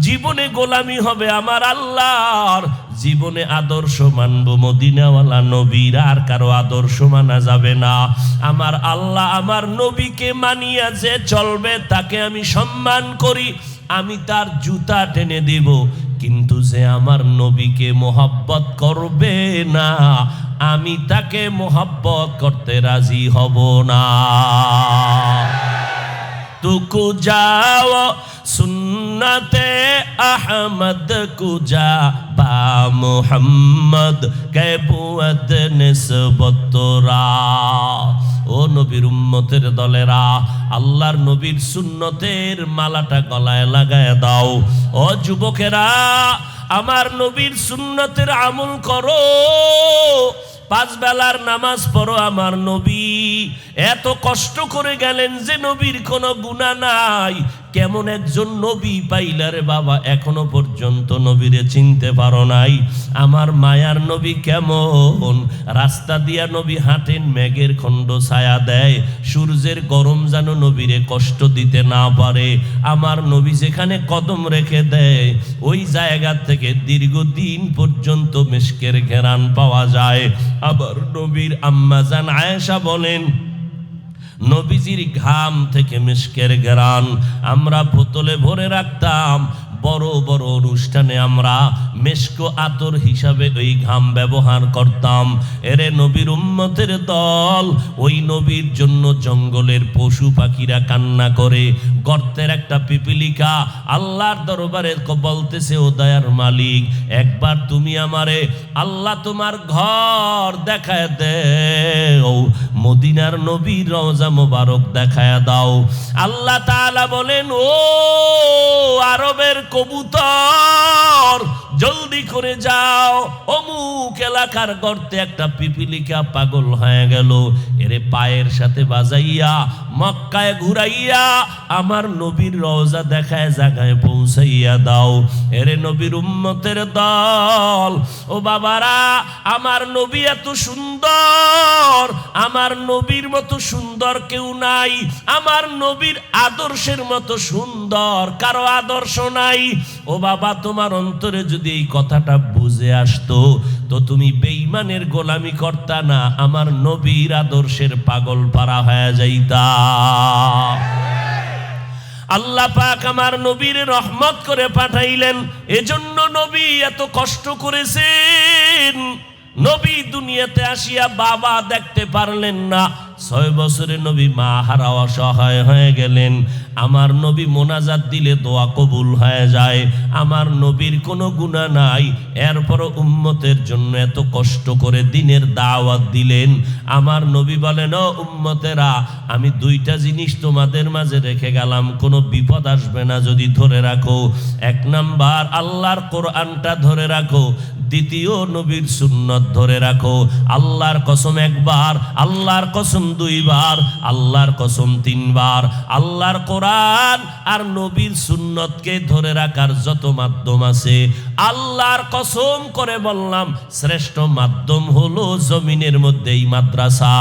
জীবনে গোলামি হবে আমার আল্লাহর। জীবনে আদর্শ মানব মদিনাওয়ালা নবীর, আর কারও আদর্শ মানা যাবে না। আমার আল্লাহ আমার নবীকে মানিয়া যে চলবে, তাকে আমি সম্মান করি, আমি তার জুতা টেনে দেব। কিন্তু যে আমার নবীকে মোহাব্বত করবে না, আমি তাকে মোহাব্বত করতে রাজি হব না। তুকু যাও সুন্নতে আহমদ কুজা বা মোহাম্মদ কেপুয়ত নিসবতরা ও নবীর উম্মতের দলেরা, আল্লাহর নবীর সুন্নতের মালাটা গলায় লাগায় দাও। ও যুবকেরা, আমার নবীর সুন্নতের আমল করো। পাঁচ বেলার নামাজ পড়ো আমার নবী। এত কষ্ট করে গেলেন যে নবীর কোনো গুণা নাই। কেমন একজন নবী পাইলারে বাবা, এখনও পর্যন্ত নবীরে চিনতে পারো নাই। আমার মায়ার নবী কেমন? রাস্তা দিয়া নবী হাঁটেন, মেঘের খণ্ড ছায়া দেয়। সূর্যের গরম যেন নবীরে কষ্ট দিতে না পারে। আমার নবী যেখানে কদম রেখে দেয়, ওই জায়গা থেকে দীর্ঘদিন পর্যন্ত মিশকের ঘেরান পাওয়া যায়। আবার নবীর আম্মাজান আয়েশা বলেন নবীজির ঘাম থেকে মিশকের গেরান আমরা বোতলে ভরে রাখতাম। বড় বড় অনুষ্ঠানে আমরা মেশকো আতর হিসাবে ওই ঘাম ব্যবহার করতাম। এরে নবীর উম্মতের দল, ওই নবীর জন্য জঙ্গলের পশু পাখিরা কান্না করে, গর্তের একটা পিপিলিকা আল্লাহর দরবারে বলতেছে, ও দয়ার মালিক, একবার তুমি আমারে আল্লাহ তোমার ঘর দেখায় দেও। মদিনার নবীর রওজা মোবারক দেখায় দাও। আল্লাহ তাআলা বলেন ও আরবের কবুতর জলদি করে যাও। অমুক এলাকার গর্তে একটা পিপিলিকা পাগল হয়ে গেল। এরে পায়ের সাথে বাজাইয়া, মক্কায় ঘুরাইয়া, আমার নবীর রওজা দেখায় জায়গায় পৌঁছাইয়া দাও। এরে নবীর উম্মতের দল, ও বাবারা, আমার নবী এত সুন্দর, আমার নবীর মতো সুন্দর কেউ নাই, আমার নবীর আদর্শের মতো সুন্দর কারও আদর্শ নাই। ও বাবা, তোমার অন্তরে যদি এই কথাটা বুঝে আসতো, তো তুমি বেঈমানের গোলামি করতা না, আমার নবীর আদর্শের পাগল পারা হয়ে যাইতা। আল্লাহ পাক আমার নবীর রহমত করে পাঠাইলেন, এজন্য নবী এত কষ্ট করেছেন। নবী দুনিয়াতে আসিয়া বাবা দেখতে পারলেন না। ছয় বছরে নবী মা হারা অসহায় হয়ে গেলেন। আমার নবী মোনাজাত দিলে দোয়া কবুল হয়ে যায়। আমার নবীর কোনো গুণা নাই। এরপর উম্মতের জন্য এত কষ্ট করে দিনের দাওয়াত দিলেন। আমার নবী বলেন, ও উম্মতেরা, আমি দুইটা জিনিস তোমাদের মাঝে রেখে গেলাম। কোনো বিপদ আসবে না যদি ধরে রাখো। এক নাম্বার, আল্লাহর কোরআনটা ধরে রাখো। দ্বিতীয় নবীর সুন্নত ধরে রাখো। আল্লাহর কসম একবার, আল্লাহর কসম দুইবার, আল্লাহর কসম তিনবার। আল্লাহর কোরআন আর নবীর সুন্নতকে ধরে রাখার যত মাধ্যম আছে, আল্লাহর কসম করে বললাম, শ্রেষ্ঠ মাধ্যম হলো জমিনের মধ্যে এই মাদ্রাসা।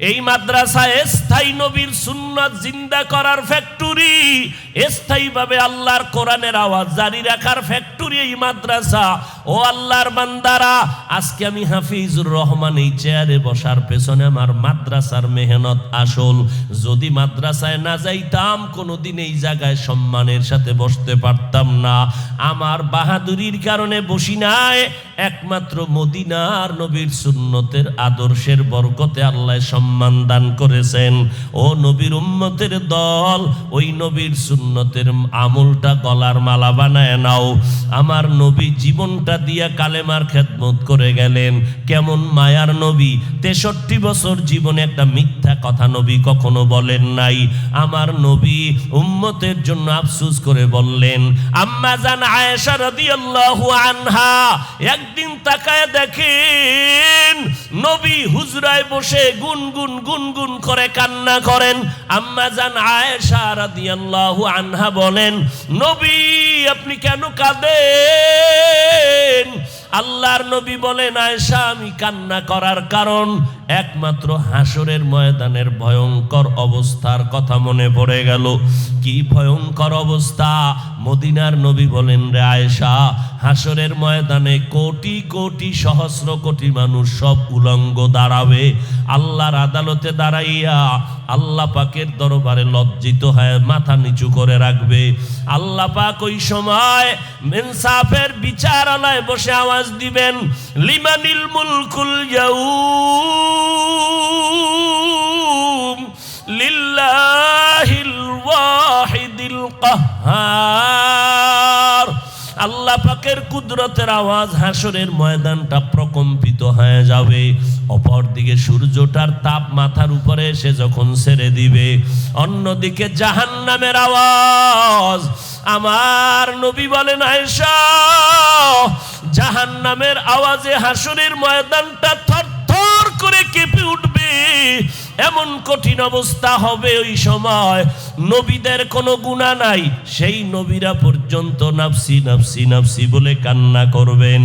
এই মাদ্রাসায় স্থায়ী নবীর সুন্নত জিন্দা করার ফ্যাক্টরি স্থায়ীভাবে আল্লাহর কোরআনের আওয়াজ জারি রাখার ফ্যাক্টরি এই মাদ্রাসা। ও আল্লাহর বান্দারা, আজকে আমি হাফিজুর রহমান এই চেয়ারে বসার পেছনে আমার মাদ্রাসার মেহনত আসল। যদি মাদ্রাসায় না যাইতাম, কোনোদিন এই জায়গায় সম্মানের সাথে বসতে পারতাম না। আমার বাহাদুরির কারণে বসি নাই, একমাত্র মদিনার নবীর সুন্নতের আদর্শের বরকতে আল্লাহ সম্মান দান করেছেন। ও নবীর উম্মতের দল, ওই নবীর সুন্নতের আমলটা গলার মালা বানায় নাও। আমার নবী জীবনটা দিয়া কালেমার খেদমত করে গেলেন। কেমন মায়ার নবী। তেষট্টি বছর জীবনে একটা মিথ্যা কথা নবী কখনো বলেন নাই। আমার নবী উম্মতের জন্য আফসুস করে বললেন, আম্মা জান আনহা, একদিন তাকায় দেখেন নবী হুজরায় বসে গুনগুন গুনগুন করে কান্না করেন। আম্মা জান আনহা বলেন, নবী, আপনি কেন কাঁদেন? sin. আল্লাহর নবী বলেন, আয়েশা, আমি কান্না করার কারণ একমাত্র হাসরের ময়দানের ভয়ঙ্কর অবস্থার কথা মনে পড়ে গেল। কি ভয়ঙ্কর অবস্থা? মদিনার নবী বলেন, রে আয়েশা, হাসরের ময়দানে কোটি কোটি সহস্র কোটি মানুষ সব উলঙ্গ দাঁড়াবে। আল্লাহর আদালতে দাঁড়াইয়া আল্লাহ পাকের দরবারে লজ্জিত হয়ে মাথা নিচু করে রাখবে। আল্লাহ পাক ওই সময় মেনসাফের বিচারালয় বসে আওয়াজ দিবেন লিমানিল মুলকুল লিল্লাহিল ওয়াহিদিল আল্লাহ পাকের কুদরতের আওয়াজ হাসরের ময়দানটা প্রকম্পিত হয়ে যাবে। অপরদিকে সূর্যটার তাপ মাথার উপরে এসে যখন ছেড়ে দিবে, অন্যদিকে জাহান্নামের আওয়াজ। আমার নবী বলেন, আয়েশা জাহান্নামের আওয়াজে হাসুরের ময়দানটা থরথর করে কেঁপে উঠবে। এমন কঠিন অবস্থা হবে ওই সময়। নবীদের কোনো গুণা নাই। সেই নবীরা পর্যন্ত নাফসি নাফসি নাফসি বলে কান্না করবেন।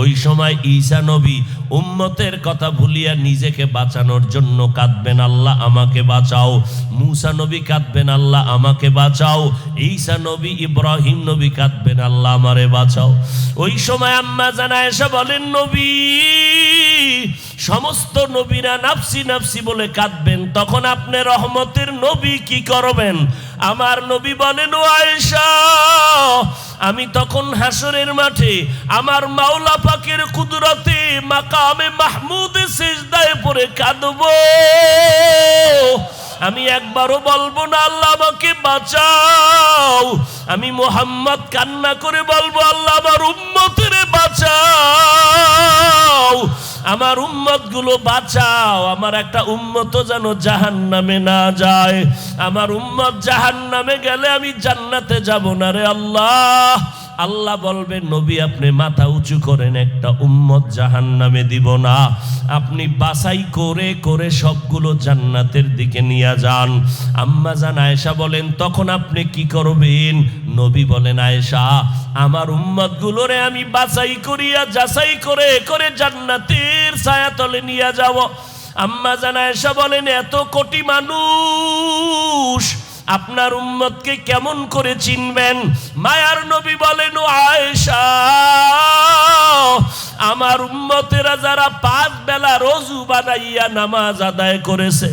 ওই সময় ঈসা নবী উম্মতের কথা ভুলিয়া নিজেকে বাঁচানোর জন্য কাঁদবেন, আল্লাহ আমাকে বাঁচাও। মুসা নবী কাঁদবেন, আল্লাহ আমাকে বাঁচাও। ঈসা নবী, ইব্রাহিম নবী কাঁদবেন, আল্লাহ আমারে বাঁচাও। ওই সময় আম্মা জানা এসে বলেন, নবী, সমস্ত নবীরা নাফসি নাফসি বলে কাঁদবেন। তখন আপনি রহমতের নবী কি করবেন? আমার নবী বলেন, ও আয়েশা আমি তখন হাসরের মাঠে আমার মাওলা পাকের কুদরতে মাকামে মাহমুদে সেজদায় পরে কাঁদব। আমি একবারও বলব না, আল্লাহ আমাকে বাঁচাও। আমি মোহাম্মদ কান্না করে বলব, আল্লাহ আমার উম্মতের বাঁচাও। আমার উম্মতগুলো বাঁচাও, আমার একটা উম্মত যেন জাহান নামে না যায়। আমার উম্মত জাহান নামে গেলে আমি জান্নাতে যাব না রে আল্লাহ। আল্লাহ বলবে, নবী, আপনি মাথা উঁচু করেন, একটা উম্মত জাহান নামে দিব না। আপনি বাছাই করে করে সবগুলো জান্নাতের দিকে নিয়ে যান। আম্মা জান আয়েশা বলেন, তখন আপনি কি করবেন? নবী বলেন, আয়েশা, আমার উম্মত গুলোরে আমি বাছাই করিয়া, যাচাই করে করে জান্নাতের ছায়াতলে নিয়ে যাব। আম্মা জান আয়েশা বলেন, এত কোটি মানুষ আপনার উম্মতকে কেমন করে চিনবেন? মায়ার নবী বলেন আয়েশা, আমার উম্মতেরা যারা পাঁচ বেলা রজু বানাইয়া নামাজ আদায় করেছে,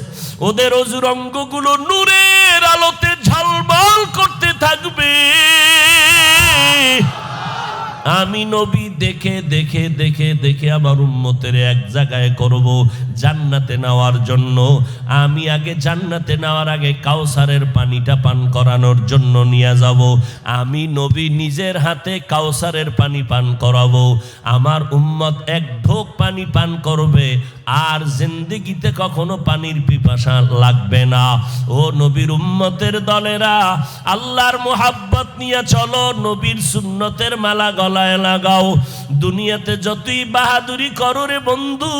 ওদের অজুর অঙ্গগুলো নূরের আলোতে ঝলমল করতে থাকবে। আমি নবী দেখে দেখে দেখে দেখে আমার উম্মতের এক জায়গায় করব জান্নাতে নেওয়ার জন্য। আমি আগে জান্নাতে নেওয়ার আগে কাউসারের পানিটা পান করানোর জন্য নিয়ে যাব। আমি নবী নিজের হাতে কাউসারের পানি পান করাবো। আমার উম্মত এক ঢোক পানি পান করবে। আর জিন্দিগিতে কখনো পানির পিপাসা লাগবে না। ও নবীর উম্মতের দলেরা, আল্লাহর মোহাব্বত নিয়ে চলো, নবীর সুন্নতের মালা গলায় লাগাও। দুনিয়াতে যতই বাহাদুরি করো রে বন্ধু,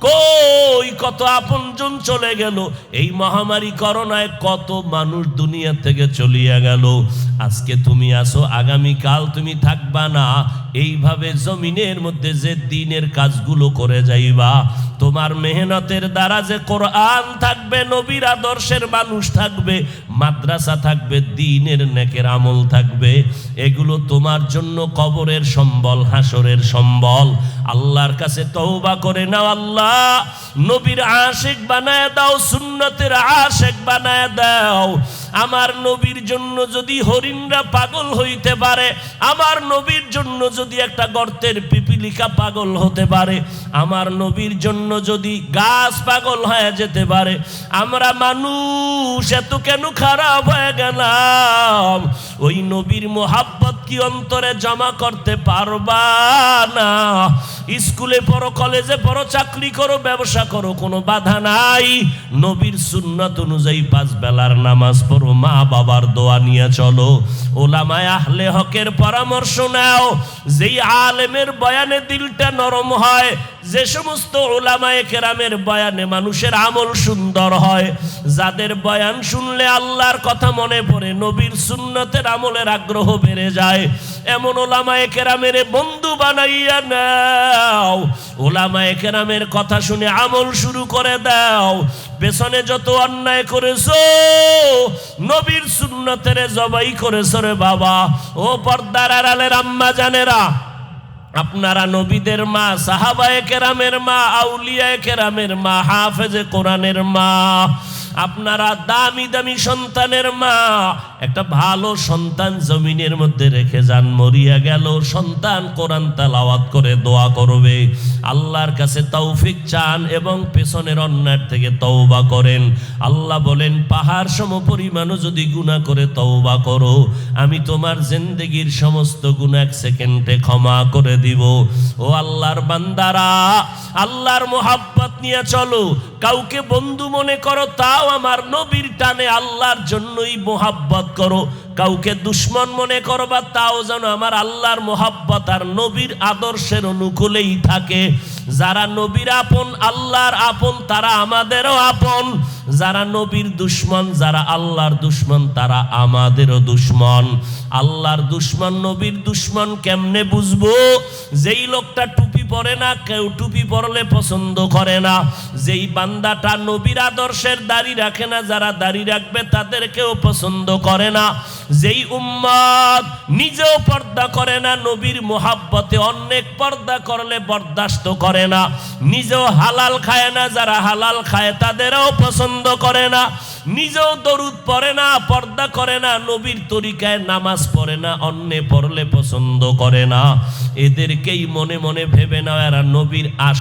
কই কত আপনজন চলে গেল। এই মহামারী করোনায় কত মানুষ দুনিয়া থেকে চলিয়া গেল। আজকে তুমি আসো, আগামীকাল তুমি থাকবা না। এইভাবে জমিনের মধ্যে যে দিনের কাজগুলো করে যাইবা তোমার মেহনতের দ্বারা যে কোরআন থাকবে, নবীর আদর্শের মানুষ থাকবে, মাদ্রাসা থাকবে, দিনের নেকের আমল থাকবে, এগুলো তোমার জন্য কবরের সম্বল, হাসরের সম্বল। আল্লাহর কাছে তওবা করে নাও আল্লাহ, নবীর আশেক বানায় দাও, সুন্নতের আশেক বানায় দাও। আমার নবীর জন্য যদি হরিণরা পাগল হইতে পারে, আমার নবীর জন্য যদি একটা গর্তের পিপিলিকা পাগল হতে পারে, আমার নবীর জন্য যদি গাছ পাগল হয়ে যেতে পারে, আমরা মানুষ এত কেন খারাপ হয়ে গেলাম? ওই নবীর মোহাব্বত কি অন্তরে জমা করতে পারবা না? স্কুলে পড়ো, কলেজে পড়ো, চাকরি করো, ব্যবসা করো, কোনো বাধা নাই। নবীর সুন্নত অনুযায়ী পাঁচ বেলার নামাজ পড়ো, মা বাবার দোয়া নিয়ে চলো। ওলামায় আহলে হকের পরামর্শ নাও। যেই আলেমের বয়ানে দিলটা নরম হয় যে সমস্ত ওলামায়ে কেরামের বয়ানে মানুষের আমল সুন্দর হয়, যাদের বয়ান শুনলে আল্লাহর কথা মনে পড়ে, নবীর সুন্নতের আমলের আগ্রহ বেড়ে যায়। এমন ওলামায়ে কেরামের বন্ধু বানাইয়া নাও, ওলামায়ে কেরামের কথা শুনে আমল শুরু করে দাও। পেছনে যত অন্যায় করেছ, নবীর সুন্নতের জবাই করেছ রে বাবা। ও পর্দার আড়ালের আম্মা জানেরা আপনারা নবীদের মা, সাহাবায়ে কেরামের মা, আউলিয়ায়ে কেরামের মা, হাফেজে কোরআনের মা, আপনারা দামি দামি সন্তানের মা একটা ভালো সন্তান জমিনের মধ্যে রেখে যান, মরিয়া গেল, সন্তান কোরআন তালাওয়াত করে দোয়া করবে। আল্লাহর কাছে তৌফিক চান এবং পেছনের অন্যায় থেকে তওবা করেন। আল্লাহ বলেন, পাহাড় সম পরিমাণও যদি গুনাহ করে তওবা করো, আমি তোমার জিন্দেগির সমস্ত গুনাহ এক সেকেন্ডে ক্ষমা করে দিব। ও আল্লাহর বান্দারা, আল্লাহর মোহাব্বত নিয়ে চলো। কাউকে বন্ধু মনে করো, তাও আমার নবীর টানে আল্লাহর জন্যই মোহাব্বত করো, কাউকে দুশ্মন মনে করবা, তাও যেন আমার আল্লাহর মোহাব্বত আর নবীর আদর্শের অনুকূলেই থাকে। যারা নবীর আপন, আল্লাহর আপন, তারা আমাদেরও আপন। যারা নবীর দুশ্মন, যারা আল্লাহর দুশ্মন, তারা আমাদেরও দুশ্মন। আল্লাহর দুশ্মন, নবীর দুশ্মন কেমনে বুঝব? যেই লোকটা টুপি পরে না, কেউ টুপি পরলে পছন্দ করে না। যেই বান্দাটা নবীর আদর্শের দাড়ি রাখে না, যারা দাড়ি রাখবে তাদের কেউ পছন্দ করে না। যেই উম্মত নিজেও পর্দা করে না, নবীর মোহাব্বতে অনেক পর্দা করলে বরদাস্ত করে না। নিজেও হালাল খায় না, যারা হালাল খায় তাদেরও পছন্দ করে না। নিজেও দরুদ পড়ে না, পর্দা করে না, নবীর তরিকায় নামাজ পড়ে না, অন্যে পড়লে পছন্দ করে না। এদেরকেই মনে মনে ভেবে না এরা নবীর আশ